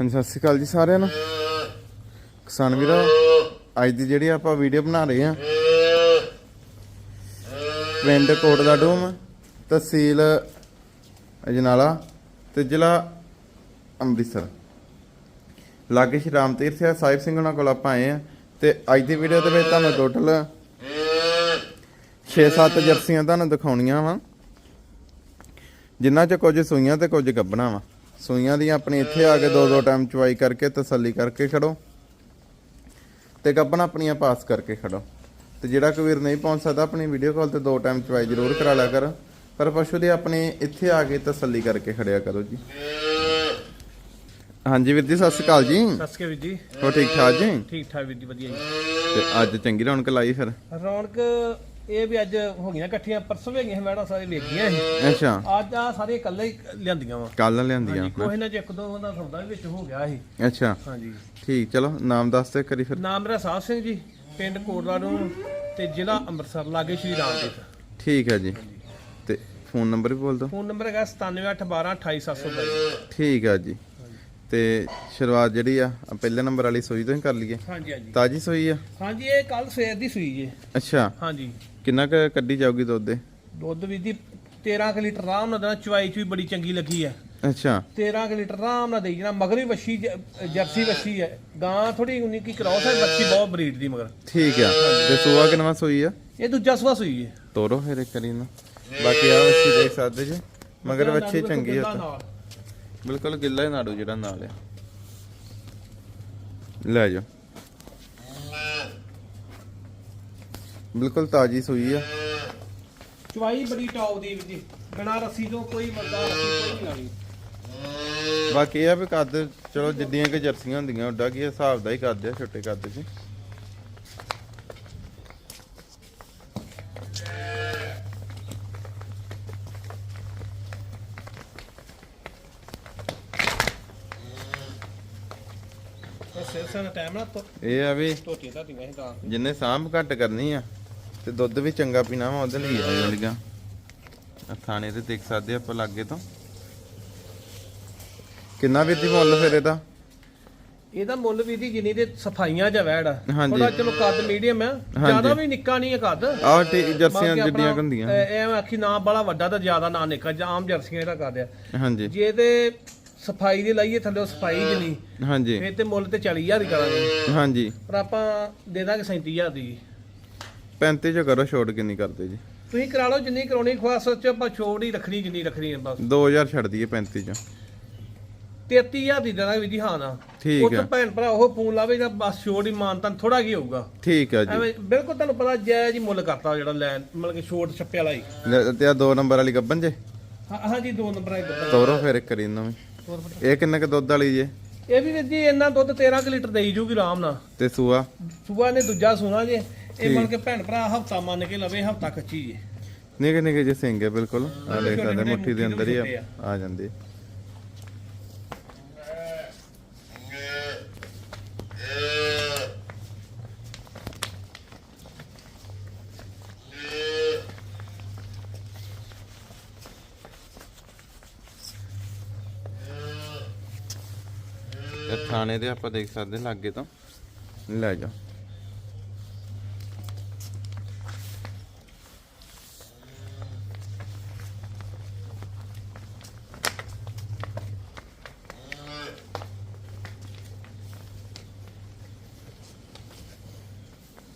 ਹਾਂਜੀ, ਸਤਿ ਸ਼੍ਰੀ ਅਕਾਲ ਜੀ ਸਾਰਿਆਂ ਨੂੰ। ਕਿਸਾਨ ਵੀਰੋ, ਅੱਜ ਦੀ ਜਿਹੜੀ ਆਪਾਂ ਵੀਡੀਓ ਬਣਾ ਰਹੇ ਆ ਪਿੰਡ ਕੋਟ ਦਾ ਡੂਮ, ਤਹਿਸੀਲ ਅਜਨਾਲਾ ਤੇ ਜ਼ਿਲ੍ਹਾ ਅੰਮ੍ਰਿਤਸਰ। ਲਾਗੇ ਸ਼੍ਰੀ ਰਾਮ ਤੀਰਥ ਆ, ਸਾਹਿਬ ਸਿੰਘ ਉਹਨਾਂ ਕੋਲ ਆਪਾਂ ਆਏ ਆ ਤੇ ਅੱਜ ਦੀ ਵੀਡੀਓ ਦੇ ਵਿੱਚ ਤੁਹਾਨੂੰ ਟੋਟਲ 6-7 ਜਰਸੀਆਂ ਤੁਹਾਨੂੰ ਦਿਖਾਉਣੀਆਂ ਵਾ। ਜਿਨ੍ਹਾਂ ਚ ਕੁਝ ਸੂਈਆਂ ਤੇ ਕੁਝ ਗੱਬਣਾ ਵਾ। ਸੂਈਆਂ ਦੀਆਂ ਆਪਣੀ ਇੱਥੇ ਆ ਕੇ ਦੋ ਦੋ ਟਾਈਮ ਚਵਾਈ ਕਰਕੇ ਤਸੱਲੀ ਕਰਕੇ ਖੜੋ ਤੇ ਗੱਬਣਾ ਆਪਣੀਆਂ ਪਾਸ ਕਰਕੇ ਖੜੋ। ਤੇ ਜਿਹੜਾ ਕੋਈ ਵੀਰ ਨਹੀਂ ਪਹੁੰਚ ਸਕਦਾ ਆਪਣੀ ਵੀਡੀਓ ਕਾਲ ਤੇ ਦੋ ਟਾਈਮ ਚਵਾਈ ਜ਼ਰੂਰ ਕਰਾ ਲਿਆ ਕਰ। ਪਰ ਪਸ਼ੂ ਦੀ ਆਪਣੇ ਇੱਥੇ ਆ ਕੇ ਤਸੱਲੀ ਕਰਕੇ ਖੜਿਆ ਕਰੋ ਜੀ। ਹਾਂਜੀ ਵੀਰ ਜੀ ਸਤਿ ਸ਼੍ਰੀ ਅਕਾਲ ਜੀ। ਸਤਿ ਸ਼੍ਰੀ ਅਕਾਲ ਵੀਰ ਜੀ। ਹੋ ਠੀਕ ਠਾਕ ਜੀ? ਠੀਕ ਠਾਕ ਵੀਰ ਜੀ ਵਧੀਆ ਜੀ। ਤੇ ਅੱਜ ਚੰਗੀ ਰੌਣਕ ਲਾਈ ਫਿਰ। ਰੌਣਕ ਇਹ ਵੀ ਅੱਜ ਹੋ ਗਈਆਂ ਇਕੱਠੀਆਂ ਪਰਸੋਂ ਵੀ ਗਈਆਂ ਮੈਡਮ ਸਾਰੇ ਵੇਖੀਆਂ ਸੀ। ਅੱਛਾ। ਅੱਜ ਆ ਸਾਰੇ ਇਕੱਲੇ ਹੀ ਲਿਆਂਦੀਆਂ ਵਾ। ਕੱਲ ਲਿਆਂਦੀਆਂ ਕੋਈ ਨਾ ਚ ਇੱਕ ਦੋ ਦਾ ਸੌਦਾ ਵੀ ਵਿੱਚ ਹੋ ਗਿਆ ਸੀ। ਅੱਛਾ। ਹਾਂਜੀ। ਠੀਕ ਚਲੋ ਨਾਮ ਦੱਸ ਤੇ ਕਰੀ ਫਿਰ। ਨਾਮ ਮੇਰਾ ਸਾਧ ਸਿੰਘ ਜੀ ਪਿੰਡ ਕੋਟਲਾ ਨੂੰ ਤੇ ਜ਼ਿਲ੍ਹਾ ਅੰਮ੍ਰਿਤਸਰ ਲਾਗੇ ਸ਼੍ਰੀ ਰਾਮਦੀਪ ਠੀਕ ਹੈ ਜੀ। ਤੇ ਫੋਨ ਨੰਬਰ ਵੀ ਬੋਲ ਦਿਓ। ਫੋਨ ਨੰਬਰ ਹੈਗਾ 9781128722 ਠੀਕ ਆ ਜੀ। ਤੇ ਸ਼ੁਰੂਆਤ ਜਿਹੜੀ ਆ ਪਹਿਲੇ ਨੰਬਰ ਵਾਲੀ ਸੂਈ ਤੋਂ ਹੀ ਕਰ ਲਈਏ। ਹਾਂਜੀ ਹਾਂਜੀ। ਤਾਜੀ ਸੂਈ ਆ? ਹਾਂਜੀ ਇਹ ਕੱਲ ਸਵੇਰ ਦੀ ਸੂਈ ਜੀ। ਅੱਛਾ। ਹਾਂਜੀ। ਕਿੰਨਾ ਕੁ ਕੱਢੀ ਜਾਊਗੀ ਦੁੱਧ ਦੇ ਦੁੱਧ ਵੀ ਦੀ 13 ਕੁ ਲੀਟਰ ਆਰਾਮ ਨਾਲ ਦੇਣਾ ਚਵਾਈ ਚ ਵੀ ਬੜੀ ਚੰਗੀ ਲੱਗੀ ਆ ਅੱਛਾ। 13 ਕੁ ਲੀਟਰ ਆਰਾਮ ਨਾਲ ਦੇਈ ਜਣਾ ਮਗਰ ਵੀ ਵੱਛੀ ਜ- ਜਰਸੀ ਵੱਛੀ ਹੈ। ਗਾਂ ਥੋੜੀ ਉਨੀ ਕੀ ਕਰਾਉਸ ਹੈ ਵੱਛੀ ਬਹੁਤ ਬਰੀਡ ਦੀ ਮਗਰ। ਠੀਕ ਆ। ਤੇ ਸੂਆ ਕਿੰਨਾ ਸੂਈ ਆ? ਇਹ ਦੂਜਾ ਸੂਆ ਸੂਈ ਹੈ। ਤੋਰੋ ਫਿਰ ਇੱਕ ਕਰੀ ਨਾ ਬਾਕੀ ਆ ਵੱਛੀ ਦੇਖ ਸਕਦੇ ਜੀ। ਮਗਰ ਵੱਛੀ ਚੰਗੀ ਆ ਤਾਂ ਬਿਲਕੁਲ ਗਿੱਲਾ ਹੀ ਨਾੜੂ ਜਿਹੜਾ ਨਾਲ ਆ। ਲੈ ਜਾ ਬਿਲਕੁਲ ਤਾਜੀ ਸੂਈ ਆ। ਚਵਾਈ ਬੜੀ ਟੌਪ ਦੀ ਜੀ। ਬਿਨਾ ਰੱਸੀ ਤੋਂ ਕੋਈ ਵੱਡਾ ਰੱਸੀ ਕੋਈ ਨਹੀਂ ਲਾਣੀ ਬਾਕੀ ਇਹ ਆ ਵੀ ਕੱਦ ਚਲੋ ਜਿੱਡੀਆਂ ਕਿ ਜਰਸੀਆਂ ਹੁੰਦੀਆਂ ਉੱਡਾ ਕੀ ਹਿਸਾਬ ਦਾ ਹੀ ਕੱਦ ਆ ਛੋਟੇ ਕੱਦ 'ਚ। ਇਹ ਆ ਵੀ ਜਿੰਨੇ ਸਾਂਭ ਘੱਟ ਕਰਨੀ ਆ। ਤੇ ਦੁੱਧ ਵੀ ਚੰਗਾ ਪੀਣਾ ਵਾ ਉਹਦੇ ਲਈ। ਆ ਜਿਹੜੀਆਂ ਆ ਥਾਣੇ ਤੇ ਦੇਖ ਸਕਦੇ ਆ ਆਪਾਂ ਲਾਗੇ ਤੋਂ। ਕਿੰਨਾ ਵੀਰ ਜੀ ਮੁੱਲ ਫਿਰ ਇਹਦਾ? ਇਹਦਾ ਮੁੱਲ ਵੀ ਦੀ ਜਿੰਨੀ ਦੇ ਸਫਾਈਆਂ ਜਾਂ ਵੈੜ। ਥੋੜਾ ਚਲੋ ਕੱਦ ਮੀਡੀਅਮ ਹੈ ਜ਼ਿਆਦਾ ਵੀ ਨਿੱਕਾ ਨਹੀਂ ਹੈ ਕੱਦ। ਆਹ ਟੀ ਜਰਸੀਆਂ ਜਿੱਡੀਆਂ ਹੁੰਦੀਆਂ। ਐ- ਐਵੇਂ ਆਖੀ ਨਾ ਬੜਾ ਵੱਡਾ ਤਾਂ ਜ਼ਿਆਦਾ ਨਾ ਨਿੱਕਾ ਜਾਂ ਆਮ ਜਰਸੀਆਂ ਇਹਦਾ ਕੱਦ ਆ। ਹਾਂਜੀ। ਜੇ ਤੇ ਸਫ਼ਾਈ ਦੀ ਲਾਈਏ ਥੱਲੇ ਸਫ਼ਾਈ ਜਨੀ ਹਾਂਜੀ। ਫੇਰ ਤੇ ਮੁੱਲ ਤੇ 40000 ਹੀ ਕਰਾਂਗੇ। ਹਾਂਜੀ। ਪਰ ਆਪਾਂ ਦੇ ਦਾਂਗੇ 37000 ਦੀ। 35 ਚ ਕਰੋ ਛੋਟ ਕਿੰਨੀ ਕਰਦੇ ਜੀ? ਤੁਸੀਂ ਕਰਾ ਲਓ ਜਿੰਨੀ ਕਰਾਉਣੀ ਖਵਾਸ ਚ ਆਪਾਂ ਛੋੜ ਹੀ ਰੱਖਣੀ ਜਿੰਨੀ ਰੱਖਣੀ ਹੈ ਬਸ। 2000 ਛੱਡ ਦਈਏ 35 ਚ। 33000 ਦੀ ਦੇਣਾ ਵੀ ਜੀ ਹਾਂ ਨਾ। ਠੀਕ ਉਹ ਹੈ ਤਾਂ ਭੈਣ ਭਰਾ ਉਹ ਫੋਨ ਲਾਵੇ ਜਾਂ ਬਸ ਛੋੜ ਹੀ ਮਾਨਤਾ ਥੋੜਾ ਕੀ ਹੋਊਗਾ। ਠੀਕ ਆ ਜੀ। ਐਵੇਂ ਬਿਲਕੁਲ ਤੁਹਾਨੂੰ ਪਤਾ ਜਾਇਜ਼ ਹੀ ਮੁੱਲ ਕਰਤਾ ਜਿਹੜਾ ਲੈਣ ਮਤਲਬ ਕਿ ਛੋਟ ਛੱਪੇ ਵਾਲਾ ਹੀ। ਤੇ ਆ ਦੋ ਨੰਬਰ ਵਾਲੀ ਗੱਬਨ ਜੇ? ਹਾਂ ਹਾਂਜੀ ਦੋ ਨੰਬਰ ਆ ਇੱਕ ਤੋਰੋ ਫਿਰ ਇੱਕ ਕਰੀ ਨਵੀਂ ਇਹ ਕਿੰਨਾ ਕੁ ਦੁੱਧ ਵਾਲੀ ਜੇ? ਇਹ ਵੀ ਵੀਰ ਜੀ ਇੰਨਾ ਦੁੱਧ 13 ਕੁ ਲੀਟਰ ਦੇਈ ਜੂਗੀ ਆਰਾਮ ਨਾਲ। ਤੇ ਸੂਆ? ਸੂਆ ਨੇ ਦੂਜਾ ਸੋਨਾ ਜੇ। ਇਹ ਮੰਨ ਕੇ ਭੈਣ ਭਰਾ ਹਫਤਾ ਮੰਨ ਕੇ ਲਵੇ ਹਫਤਾ ਕੱਚੀ ਜੇ। ਨਿੱਕੇ ਨਿੱਕੇ ਜੇ ਸਿੰਘ ਹੈ ਬਿਲਕੁਲ। ਆ ਦੇਖ ਸਕਦੇ ਮੁੱਠੀ ਦੇ ਅੰਦਰ ਹੀ ਆ ਆ। ਜਾਂਦੇ ਇਹ ਥਾਣੇ ਦੇ ਆਪਾਂ ਦੇਖ ਸਕਦੇ ਲਾਗੇ ਤੋਂ। ਲੈ ਜਾ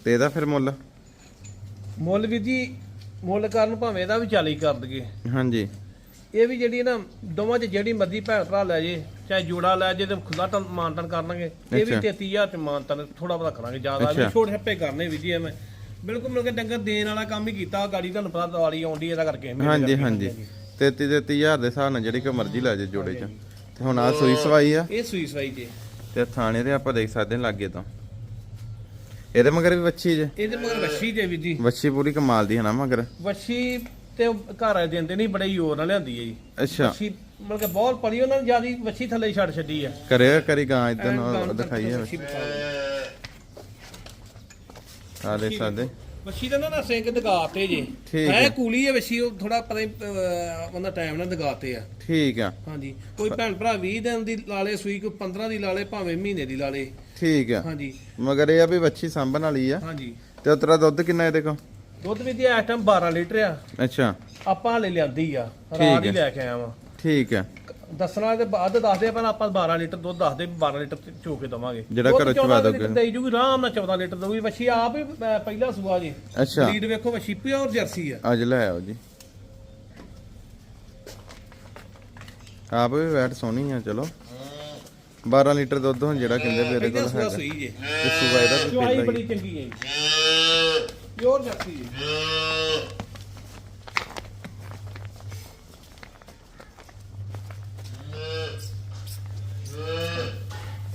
ਤੇ ਇਹਦਾ ਫਿਰ ਮੁੱਲ? ਮੁੱਲ ਵੀ ਜੀ ਮੁੱਲ ਕਰਨ ਭਾਵੇਂ ਇਹਦਾ ਵੀ 40 ਕਰ ਦਈਏ। ਹਾਂਜੀ। ਇਹ ਵੀ ਜਿਹੜੀ ਨਾ ਦੋਵਾਂ 'ਚ ਜਿਹੜੀ ਮਰਜ਼ੀ ਭੈਣ ਭਰਾ ਲੈ ਜੇ ਚਾਹੇ ਜੋੜਾ ਲੈ ਜੇ ਤੇ ਖੁੱਲਾ ਤਾਂ ਮਾਨਤਨ ਕਰਨਗੇ। ਇਹ ਵੀ ਅੱਛਾ। 33000 ਚ ਮਾਨਤਨ ਥੋੜਾ ਬਹੁਤਾ ਕਰਾਂਗੇ ਜ਼ਿਆਦਾ ਵੀ ਅੱਛਾ। ਛੋਟ ਛੱਪੇ ਕਰਨੇ ਵੀ ਜੀ ਐਵੇਂ। ਬਿਲਕੁਲ ਮਿਲ ਕੇ ਡੰਗਰ ਦੇਣ ਵਾਲਾ ਕੰਮ ਹੀ ਕੀਤਾ ਗਾੜੀ ਤੁਹਾਨੂੰ ਪਤਾ ਦਿਵਾਲੀ ਆਉਂਦੀ ਇਹਦਾ ਕਰਕੇ ਹਾਂਜੀ। ਹਾਂਜੀ। 33 33000 ਦੇ ਹਿਸਾਬ ਨਾਲ ਜਿਹੜੀ ਕੋ ਮਰਜ਼ੀ ਲੈ ਜੇ ਜੋੜੇ ਚ। ਤੇ ਹੁਣ ਆ ਸੂਈ ਸਵਾਈ ਆ? ਇਹ ਸੂਈ ਸਵਾਈ ਜੇ। ਤੇ ਥਾਣੇ ਦੇ ਆਪਾਂ ਦੇਖ ਸਕਦੇ ਹਾਂ ਲਾਗੇ ਤੋਂ। ਇਹਦੇ ਮਗਰ ਵੀ ਵੱਛੀ ਜੇ? ਇਹਦੇ ਮਗਰ ਵੱਛੀ ਜੇ ਵੀ ਜੀ। ਵੱਛੀ ਪੂਰੀ ਕਮਾਲ ਦੀ ਹੈ ਨਾ ਮਗਰ। ਵੱਛੀ ਤੇ ਘਰ ਵਾਲੇ ਦਿੰਦੇ ਨਹੀਂ ਬੜੇ ਜ਼ੋਰ ਨਾਲ ਲਿਆਂਦੀ ਹੈ ਜੀ। ਅੱਛਾ। ਵੱਛੀ ਮਤਲਬ ਕਿ ਬਹੁਤ ਪੜੀ ਉਹਨਾਂ ਨੇ ਜਿਆਦੀ ਵੱਛੀ ਥੱਲੇ ਹੀ ਛੱਡ ਛੱਡੀ ਆ ਕਰਿਆ ਕਰੀ ਗਾਂ ਇਦਾਂ ਦਿਖਾਈਏ। ਆ ਦੇਖ ਸਕਦੇ। ਵੱਛੀ ਦਾ ਨਾ ਨਾ ਸਿੰਘ ਦਗਾਤੇ ਜੇ। ਠੀਕ ਹੈ ਹੈ। ਕੂਲੀ ਹੈ ਵੱਛੀ ਉਹ ਥੋੜਾ ਪਤਾ ਨੀ, ਅਹ, ਉਹਦਾ ਟਾਈਮ ਨਾਲ ਦਗਾਤੇ ਆ। ਠੀਕ ਆ। ਹਾਂਜੀ। ਕੋਈ ਭੈਣ ਭਰਾ 20 ਦਿਨ ਦੀ ਲਾਲੇ ਸੂਈ ਕੋਈ 15 ਦੀ ਲਾਲੇ ਭਾਵੇਂ ਮਹੀਨੇ ਦੀ ਲਾਲੇ। ਠੀਕ ਆ। ਹਾਂਜੀ। ਮਗਰ ਇਹ ਆ ਵੀ ਵੱਛੀ ਸਾਂਭਣ ਵਾਲੀ ਆ। ਹਾਂਜੀ। ਤੇ ਉਤਰਾ ਦੁੱਧ ਕਿੰਨਾ ਇਹਦੇ ਕੋਲ? ਦੁੱਧ ਵੀ ਦੀ ਇਸ ਟਾਈਮ 12 ਲੀਟਰ ਆ। ਅੱਛਾ। ਆਪਾਂ ਹਲੇ ਲਿਆਂਦੀ ਆ। ਰਾਤ ਹੀ ਹੈ। ਲੈ ਕੇ ਆਇਆ ਵਾਂ। ਠੀਕ ਆ। ਦੱਸਣਾ ਤੇ ਬਾਅਦ ਦੱਸਦੇ ਆ, ਆਪਾਂ 12 ਲੀਟਰ ਦੁੱਧ ਦੱਸਦੇ 12 ਲੀਟਰ ਚੋ ਕੇ ਦਵਾਂਗੇ। ਜਿਹੜਾ ਘਰੋਂ ਚਵਾ ਦੋਗੇ। ਦੇਈ ਜੂਗੀ ਆਰਾਮ ਨਾਲ 14 ਲੀਟਰ ਦਊਗੀ। ਵੱਛੀ ਆਪ ਹੀ ਅਹ, ਪਹਿਲਾ ਸੂਆ ਜੀ। ਅੱਛਾ। ਬਰੀਡ ਵੇਖੋ ਵੱਛੀ ਪਿਓਰ ਜਰਸੀ ਆ। ਅੱਜ ਲੈ ਆਓ ਜੀ। ਆਪ ਵੀ ਵੈਟ ਸੋਹਣੀ ਆ ਚਲੋ। 12 ਲੀਟਰ ਦੁੱਧ ਹੁਣ ਜਿਹੜਾ ਕਹਿੰਦੇ ਵੀ ਇਹਦੇ ਪਹਿਲਾ ਕੋਲ ਸੂਆ ਹੈਗਾ। ਸੂਈ ਜੇ। ਤੇ ਸੂਆ ਇਹਦਾ ਵੀ ਚੁਆਈ ਪਹਿਲਾਂ ਬੜੀ ਚੰਗੀ ਹੈ ਜੀ। ਪਿਓਰ ਜਰਸੀ ਜੀ।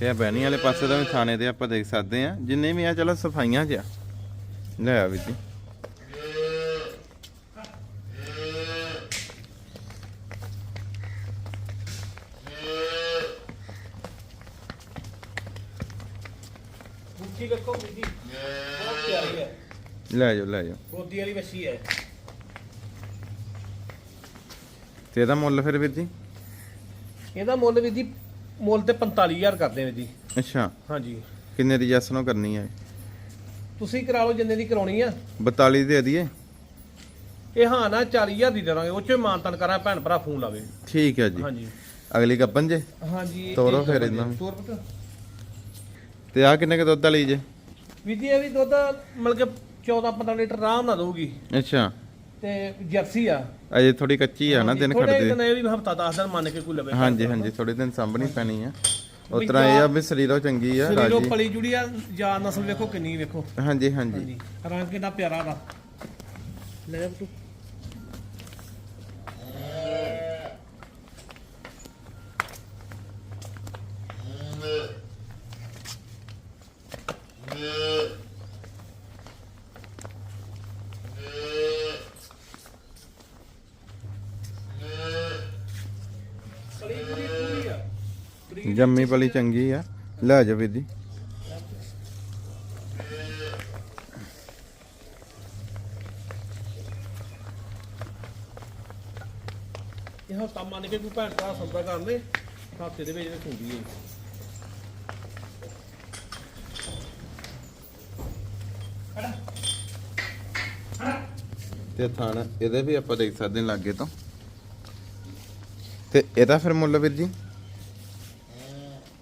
ਤੇ ਆ ਬੈਣੀ ਵਾਲੇ ਪਾਸੇ ਦਾ ਵੀ ਥਾਣੇ ਤੇ ਆਪਾਂ ਦੇਖ ਸਕਦੇ ਆ ਜਿੰਨੇ ਵੀ ਆ ਚਲੋ ਸਫਾਈਆਂ 'ਚ ਆ। ਲੈ ਆ ਵੀ ਜੀ। ਬੁੱਚੀ ਵੇਖੋ ਬੀਜੀ ਬਹੁਤ ਪਿਆਰੀ ਹੈ। ਲੈ ਜਾਓ ਲੈ ਜਾਓ। ਗੋਦੀ ਵਾਲੀ ਵੱਛੀ ਹੈ। ਤੇ ਇਹਦਾ ਮੁੱਲ ਫਿਰ ਵੀਰ ਜੀ? ਇਹਦਾ ਮੁੱਲ ਵੀ ਜੀ ਮੁੱਲ ਤੇ 45000 ਕਰਦੇ ਨੇ ਜੀ। ਅੱਛਾ। ਹਾਂਜੀ। ਕਿੰਨੇ ਦੀ ਜੈਸ ਨੂੰ ਕਰਨੀ ਆ ਤੁਸੀਂ ਕਰਾ ਲਓ ਜਿੰਨੇ ਦੀ ਕਰਾਉਣੀ ਆ। 42 ਦੇ ਦਈਏ? ਇਹ ਹਾਂ ਨਾ 40000 ਦੀ ਦੇਵਾਂਗੇ। ਉਹ ਚੋਂ ਮਾਨਤਨ ਕਰਾਂ ਭੈਣ ਭਰਾ ਫੋਨ ਲਾਵੇ। ਠੀਕ ਹੈ ਜੀ। ਹਾਂਜੀ। ਅਗਲੀ ਗੱਪਨ ਜੇ? ਹਾਂਜੀ ਤੋਰੋ ਫਿਰ ਇਹਨਾਂ ਨੂੰ। ਤੋਰ ਪੁੱਤ। ਤੇ ਆ ਕਿੰਨੇ ਕ ਦੁੱਧ ਵਾਲੀ ਜੇ? ਵਿਧੀ ਇਹ ਵੀ ਦੁੱਧ ਮਤਲਬ ਕਿ 14 15 ਲੀਟਰ ਆਰਾਮ ਨਾਲ ਦਊਗੀ। ਅੱਛਾ। ਤੇ ਜਰਸੀ ਆ। ਅਜੇ ਥੋੜੀ ਕੱਚੀ ਆ ਨਾ ਦਿਨ ਥੋੜੇ ਖੜਦੇ। ਦਿਨ ਇਹ ਵੀ ਹਫਤਾ 10 ਦਿਨ ਮੰਨ ਕੇ ਕੋਈ ਲਵੇ। ਹਾਂਜੀ ਹਾਂਜੀ ਥੋੜੇ ਦਿਨ ਸਾਂਭਣੀ ਪੈਣੀ ਆ। ਉਸ ਤਰ੍ਹਾਂ ਇਹ ਆ ਵੀ ਸਰੀਰੋਂ ਚੰਗੀ ਆ ਸਰੀਰੋਂ ਰਾਜੀ। ਪਲੀ ਜੁੜੀ ਆ ਜਾਂ ਨਸਲ ਵੇਖੋ ਕਿੰਨੀ ਵੇਖੋ। ਹਾਂਜੀ ਹਾਂਜੀ। ਹਾਂਜੀ। ਰੰਗ ਕਿੰਨਾ ਪਿਆਰਾ ਦਾ ਲੈ ਜਾ ਤੂੰ ਪਲੀ ਜੁੜੀ ਪੂਰੀ ਆ ਪੂਰੀ ਜੰਮੀ ਪਲੀ ਚੰਗੀ ਆ। ਲੈ ਜਾ ਵੀਰ ਜੀ ਇਹ ਹਫਤਾ ਮੰਨ ਕੇ ਕੋਈ ਭੈਣ ਭਰਾ ਸੌਦਾ ਕਰ ਲੈ ਹਫ਼ਤੇ ਦੇ ਵਿੱਚ ਵਿੱਚ ਹੁੰਦੀ ਹੈ ਤੇ ਥਾਣ ਇਹਦੇ ਵੀ ਆਪਾਂ ਦੇਖ ਸਕਦੇ ਲਾਗੇ ਤੋਂ। ਤੇ ਇਹਦਾ ਫਿਰ ਮੁੱਲ ਵੀਰ ਜੀ?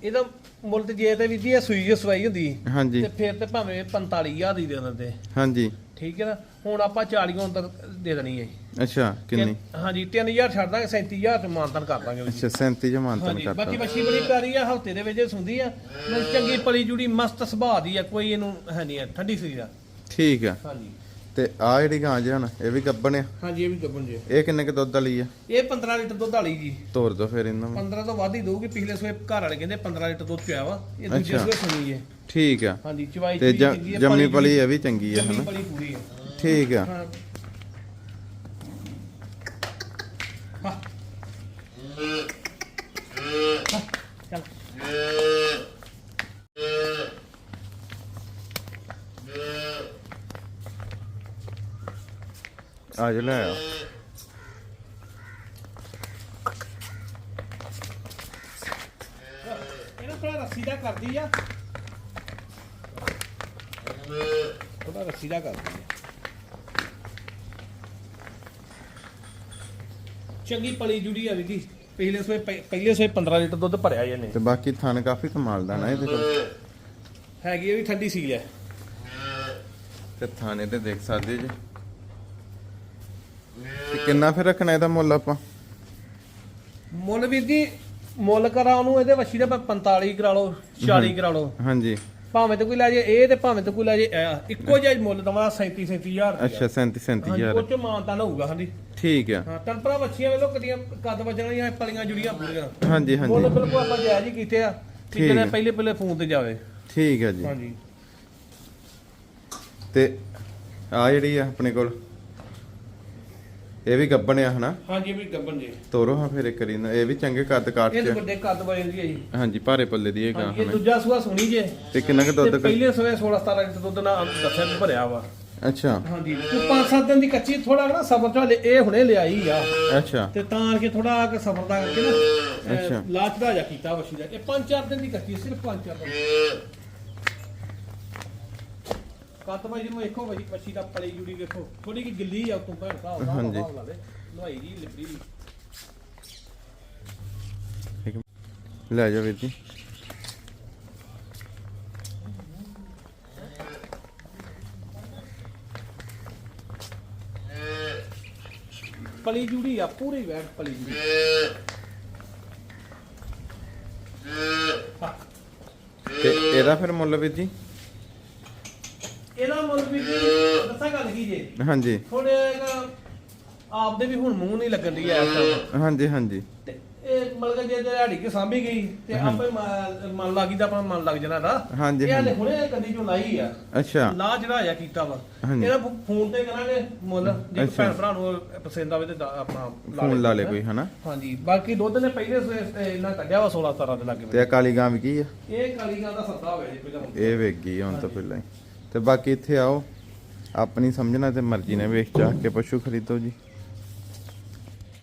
ਇਹਦਾ ਮੁੱਲ ਤੇ ਜੇ ਤੇ ਵੀ ਇਹ ਸੂਈ ਜੋ ਸਵਾਈ ਹੁੰਦੀ ਹਾਂਜੀ। ਤੇ ਫਿਰ ਤੇ ਭਾਵੇਂ 45000 ਦੀ ਦੇ ਦਿੰਦੇ। ਹਾਂਜੀ। ਠੀਕ ਹੈ ਨਾ? ਹੁਣ ਆਪਾਂ 40 ਹੁਣ ਤੱਕ ਦੇ ਦੇਣੀ ਹੈ ਅੱਛਾ ਕਿੰਨੀ? ਹਾਂਜੀ 3000 ਛੱਡ ਦਾਂਗੇ 37000 ਚ ਮਾਨਤਨ ਕਰ ਦਾਂਗੇ ਅੱਛਾ 37 ਚ ਮਾਨਤਨ ਹਾਂਜੀ ਬਾਕੀ ਕਰਤਾ ਮੱਛੀ ਬੜੀ ਪਿਆਰੀ ਆ ਹਫ਼ਤੇ ਦੇ ਵਿੱਚ ਸੁੰਦੀ ਆ। ਚੰਗੀ ਪਲੀ ਜੁੜੀ ਮਸਤ ਸੁਭਾਅ ਦੀ ਆ ਕੋਈ ਇਹਨੂੰ ਹੈ ਨਹੀਂ ਠੰਡੀ ਸਰੀਰ ਆ। ਠੀਕ ਆ। ਹਾਂਜੀ। ਤੇ ਆ ਜਿਹੜੀ ਗਾਂ ਜੀ ਹੁਣ ਇਹ ਵੀ ਗੱਬਣ ਆ? ਹਾਂਜੀ ਇਹ ਵੀ ਗੱਬਣ ਜੇ ਇਹ ਕਿੰਨੇ ਕ ਦੁੱਧ ਵਾਲੀ ਆ? ਇਹ 15 ਲੀਟਰ ਦੁੱਧ ਵਾਲੀ ਜੀ। ਤੋਰ ਦੋ ਫਿਰ ਇਹਨਾਂ ਨੂੰ। 15 ਤੋਂ ਵੱਧ ਹੀ ਦਊਗੀ ਪਿਛਲੇ ਸਵੇ ਘਰ ਵਾਲੇ ਕਹਿੰਦੇ 15 ਲੀਟਰ ਦੁੱਧ ਪਿਆ ਵਾ ਇਹ ਦੂਜੇ। ਸਵੇ ਸੁਣੀ ਹੈ ਠੀਕ ਆ। ਹਾਂਜੀ ਚਵਾਈ ਤੇ ਜੰਮੀ ਪਲੀ ਇਹ ਵੀ ਚੰਗੀ ਆ ਜੰਮੀ ਹਨਾ? ਪਲੀ ਪੂਰੀ ਹੈ ਠੀਕ ਆ ਹਾਂ ਹਾਂ ਹਾਂ, ਚੱਲ ਆ ਜਾ ਲੈ ਆ। ਇਹਨੂੰ ਥੋੜਾ ਰੱਸੀ ਦਾ ਕਰਦੀ ਆ। ਥੋੜਾ ਰੱਸੀ ਦਾ ਕਰਦੀ ਆ। ਚੰਗੀ ਪਲੀ ਜੁੜੀ ਆ ਵੀ ਜੀ ਪਹਿਲੇ ਸਵੇ ਪਹਿਲੇ ਸਵੇ 15 ਲੀਟਰ ਦੁੱਧ ਭਰਿਆ ਇਹਨੇ। ਤੇ ਬਾਕੀ ਥਣ ਕਾਫੀ ਕਮਾਲ ਦਾ ਨਾ ਇਹਦੇ ਕੋਲ। ਹੈਗੀ ਇਹ ਵੀ ਠੰਡੀ ਸੀਲ ਹੈ ਤੇ ਥਾਣੇ ਤੇ ਦੇਖ ਸਕਦੇ ਜੀ। ਕਿੰਨਾ ਫਿਰ ਰੱਖਣਾ ਇਹਦਾ ਮੁੱਲ ਆਪਾਂ? ਮੁੱਲ ਵੀਰ ਜੀ ਮੁੱਲ ਕਰਾ ਉਹਨੂੰ ਇਹਦੇ ਵੱਛੀ ਦਾ 45 ਕਰਾ ਲਓ 40 ਕਰਾ ਲਓ। ਹਾਂਜੀ। ਭਾਵੇਂ ਤੇ ਕੋਈ ਲੈ ਜੇ ਇਹ ਤੇ ਭਾਵੇਂ ਤੇ ਕੋਈ ਲੈ ਜੇ ਇਹ। ਇੱਕੋ ਜਿਹਾ ਹੀ ਮੁੱਲ ਦਵਾ 37 37000 ਅੱਛਾ 37 ਹਾਂਜੀ 37000 ਉਹ ਚ ਮਾਨਤਾ ਨਾ ਹੋਊਗਾ ਹਾਂਜੀ। ਠੀਕ ਆ। ਹਾਂ ਤਨ ਭਰਾ ਵੱਛੀਆਂ ਵੇਲੋ ਕਦੀਆਂ ਕੱਦ ਵੱਜਣੀਆਂ ਪਲੀਆਂ ਜੁੜੀਆਂ ਪੂਰੀਆਂ। ਹਾਂਜੀ ਮੁੱਲ ਹਾਂਜੀ ਬਿਲਕੁਲ ਆਪਾਂ ਜਾਇਜ਼ ਹੀ ਕੀਤੇ ਆ ਕਿ ਠੀਕ ਜਿਹੜੇ ਹੈ। ਪਹਿਲੇ ਪਹਿਲੇ ਫੋਨ ਤੇ ਜਾਵੇ। ਠੀਕ ਆ ਜੀ। ਹਾਂਜੀ। ਤੇ ਆ ਜਿਹੜੀ ਆ ਆਪਣੇ ਕੋਲ? ਇਹ ਵੀ ਗੱਬਣ ਆ ਹਨਾ? ਹਾਂਜੀ ਇਹ ਵੀ ਗੱਬਨ ਜੀ। ਤੋਰੋ ਹਾਂ ਫਿਰ ਇੱਕ ਵਾਰੀ ਨਾ ਇਹ ਵੀ ਚੰਗੇ ਕੱਦ ਕਾਟ ਇਹ ਤਾਂ ਚ। ਵੱਡੇ ਕੱਦ ਵਜਦੀ ਹੈ ਜੀ। ਹਾਂਜੀ ਭਾਰੇ ਪੱਲੇ ਦੀ ਇਹ ਗਾਂ ਇਹ ਦੂਜਾ ਸੂਆ ਸੁਣੀ ਜੇ। ਤੇ ਕਿੰਨਾ ਕੁ ਤੇ ਦੁੱਧ ਪਹਿਲੇ ਸਵੇ 16 17 ਲੀਟਰ ਦੁੱਧ ਨਾਲ ਦੱਸਿਆ ਭਰਿਆ ਵਾ। ਅੱਛਾ। ਹਾਂਜੀ ਪੰਜ ਸੱਤ ਦਿਨ ਦੀ ਕੱਚੀ ਥੋੜਾ ਨਾ ਸਬਰ ਚ ਹਲੇ ਇਹ ਹੁਣੇ ਲਿਆਈ ਆ। ਅੱਛਾ। ਤੇ ਤਾਂ ਕਿ ਥੋੜਾ ਕਿ ਸਬਰ ਦਾ ਕਰਕੇ ਨਾ ਅੱਛਾ। ਅਹ, ਲਾਚ ਦਾ ਜਾ ਕੀਤਾ ਵਸ਼ੀ ਦਾ ਇਹ ਪੰਜ ਚਾਰ ਦਿਨ ਦੀ ਕੱਚੀ ਸਿਰਫ ਪੰਜ ਚਾਰ ਦਿਨ ਕੱਤ ਭਾਈ ਜਿਹਨੂੰ ਵੇਖੋ ਭਾਈ ਵਸ਼ੀ ਦਾ ਪਲੀ ਜੁੜੀ ਵੇਖੋ ਥੋੜੀ ਕਿ ਗਿੱਲੀ ਆ ਉਤੋਂ ਭੈਣ ਭਰਾ ਹਾਂਜੀ। ਲਵਾਈ ਜੀ ਲਿਬੜੀ ਜੀ। ਠੀਕ ਹੈ। ਲੈ ਜਾ ਵੀਰ ਜੀ ਪਲੀ ਜੁੜੀ ਆ ਪੂਰੀ ਵੈਟ ਪਲੀ ਜੁੜੀ। ਤੇ ਇਹਦਾ ਫਿਰ ਮੁੱਲ ਵੀਰ ਜੀ ਇਹਦਾ ਮੁੱਲ ਵੀ ਜੀ ਦੱਸਾਂ ਗੱਲ ਕੀ ਜੇ? ਹਾਂਜੀ। ਥੋੜੇ ਆਪਦੇ ਵੀ ਹੁਣ ਮੂੰਹ ਨਹੀਂ ਲੱਗਣ ਦੀ ਐ ਇਸ time। ਹਾਂਜੀ ਹਾਂਜੀ। ਤੇ ਇਹ ਮਤਲਬ ਕਿ ਜੇ ਦਿਹਾੜੀ ਕੇ ਸਾਂਭੀ ਗਈ ਤੇ ਆਪੇ ਮ- ਮਨ ਲੱਗੀ ਤਾਂ ਆਪਣਾ ਮਨ ਲੱਗ ਜਾਣਾ ਦਾ ਹਾਂਜੀ, ਇਹ ਹਲੇ ਹਾਂਜੀ। ਹੁਣੇ ਕੰਦੀ ਚੋਂ ਲਾਈ ਆ। ਅੱਛਾ। ਲਾ ਜਿਹੜਾ ਆਇਆ ਕੀਤਾ ਵਾ। ਹਾਂਜੀ। ਇਹਦਾ ਫੋ- ਫੋਨ ਤੇ ਕਰਾਂਗੇ ਮੁੱਲ ਜੇ ਕੋਈ ਅੱਛਾ। ਭੈਣ ਭਰਾ ਨੂੰ ਪਸੰਦ ਆਵੇ ਤੇ ਦਾ- ਆਪਣਾ ਫੋਨ ਲਾ ਲੇ ਕੋਈ ਹਨਾ? ਹਾਂਜੀ। ਬਾਕੀ ਦੁੱਧ ਨੇ ਪਹਿਲੇ ਸਵੇਰ ਤੇ ਇਹਨਾਂ ਕੱਢਿਆ ਵਾ 16 17 ਦੇ ਲੱਗੇ। ਤੇ ਆ ਕਾਲੀ ਗਾਂ ਵੀ ਕੀ ਆ? ਇਹ ਕਾਲੀ ਗਾਂ ਦਾ ਸੱਦਾ ਹੋਇਆ ਜੀ ਪਹਿਲਾਂ। ਇਹ ਵੇਖ ਗਈ ਹੁਣ ਤਾਂ ਪਹਿਲਾਂ ਹੀ। ਤੇ ਬਾਕੀ ਇੱਥੇ ਆਓ। ਆਪਣੀ ਸਮਝਣਾ ਤੇ ਮਰਜ਼ੀ ਨਾਲ ਵੇਖ ਚਾ ਕੇ ਪਸ਼ੂ ਖਰੀਦੋ ਜੀ।